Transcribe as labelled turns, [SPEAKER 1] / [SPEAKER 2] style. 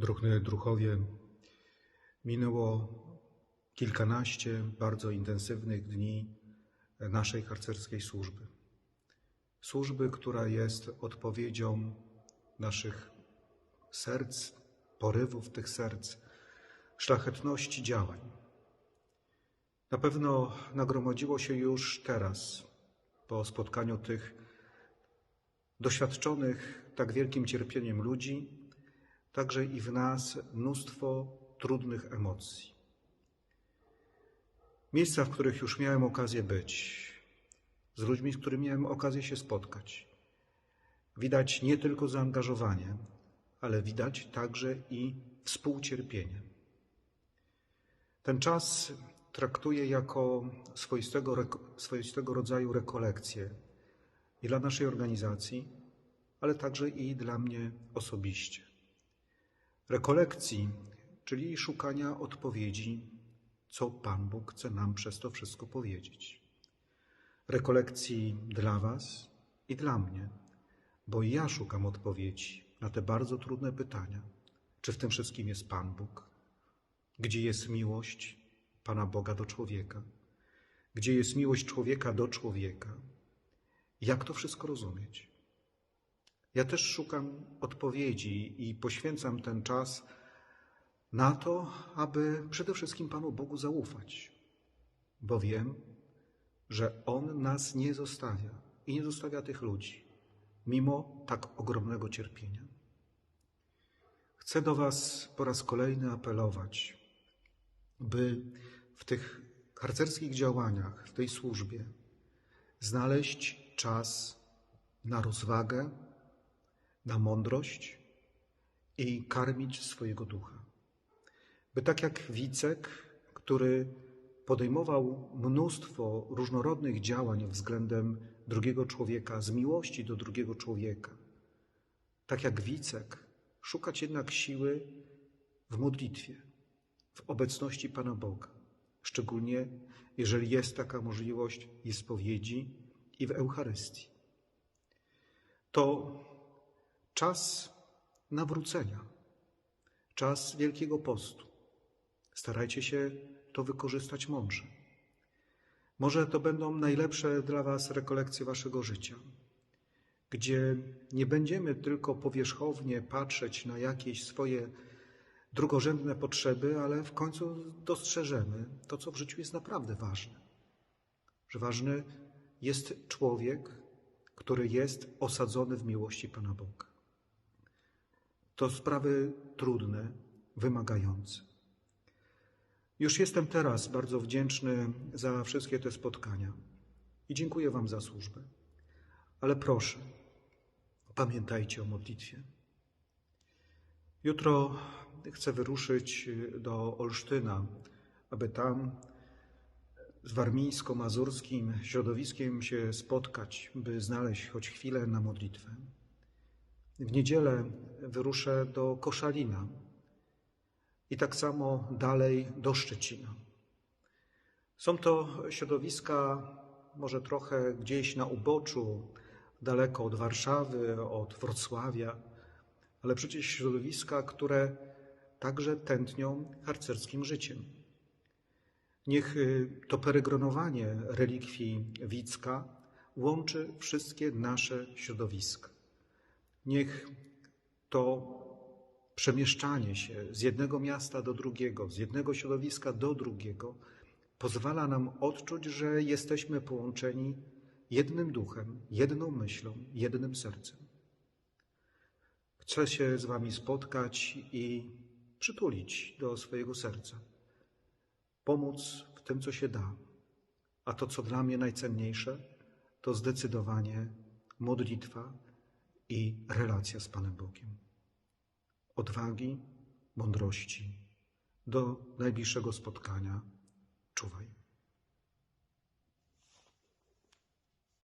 [SPEAKER 1] Druhny druchowie, minęło kilkanaście bardzo intensywnych dni naszej harcerskiej służby. Służby, która jest odpowiedzią naszych serc, porywów tych serc, szlachetności działań. Na pewno nagromadziło się już teraz, po spotkaniu tych doświadczonych tak wielkim cierpieniem ludzi, także i w nas mnóstwo trudnych emocji. Miejsca, w których już miałem okazję być, z ludźmi, z którymi miałem okazję się spotkać. Widać nie tylko zaangażowanie, ale widać także i współcierpienie. Ten czas traktuję jako swoistego, swoistego rodzaju rekolekcję i dla naszej organizacji, ale także i dla mnie osobiście. Rekolekcji, czyli szukania odpowiedzi, co Pan Bóg chce nam przez to wszystko powiedzieć. Rekolekcji dla Was i dla mnie, bo ja szukam odpowiedzi na te bardzo trudne pytania. Czy w tym wszystkim jest Pan Bóg? Gdzie jest miłość Pana Boga do człowieka? Gdzie jest miłość człowieka do człowieka? Jak to wszystko rozumieć? Ja też szukam odpowiedzi i poświęcam ten czas na to, aby przede wszystkim Panu Bogu zaufać, bo wiem, że On nas nie zostawia i nie zostawia tych ludzi, mimo tak ogromnego cierpienia. Chcę do Was po raz kolejny apelować, by w tych harcerskich działaniach, w tej służbie znaleźć czas na rozwagę, na mądrość i karmić swojego ducha. By tak jak Wicek, który podejmował mnóstwo różnorodnych działań względem drugiego człowieka, z miłości do drugiego człowieka, tak jak Wicek, szukać jednak siły w modlitwie, w obecności Pana Boga, szczególnie jeżeli jest taka możliwość i spowiedzi, i w Eucharystii. To czas nawrócenia, czas Wielkiego Postu. Starajcie się to wykorzystać mądrze. Może to będą najlepsze dla Was rekolekcje Waszego życia, gdzie nie będziemy tylko powierzchownie patrzeć na jakieś swoje drugorzędne potrzeby, ale w końcu dostrzeżemy to, co w życiu jest naprawdę ważne. Że ważny jest człowiek, który jest osadzony w miłości Pana Boga. To sprawy trudne, wymagające. Już jestem teraz bardzo wdzięczny za wszystkie te spotkania i dziękuję Wam za służbę. Ale proszę, pamiętajcie o modlitwie. Jutro chcę wyruszyć do Olsztyna, aby tam z warmińsko-mazurskim środowiskiem się spotkać, by znaleźć choć chwilę na modlitwę. W niedzielę wyruszę do Koszalina i tak samo dalej do Szczecina. Są to środowiska może trochę gdzieś na uboczu, daleko od Warszawy, od Wrocławia, ale przecież środowiska, które także tętnią harcerskim życiem. Niech y, to peregrinowanie relikwii Wicka łączy wszystkie nasze środowiska. Niech to przemieszczanie się z jednego miasta do drugiego, z jednego środowiska do drugiego pozwala nam odczuć, że jesteśmy połączeni jednym duchem, jedną myślą, jednym sercem. Chcę się z Wami spotkać i przytulić do swojego serca pomóc w tym, co się da. A to, co dla mnie najcenniejsze, to zdecydowanie modlitwa i relacja z Panem Bogiem. Odwagi, mądrości. Do najbliższego spotkania. Czuwaj.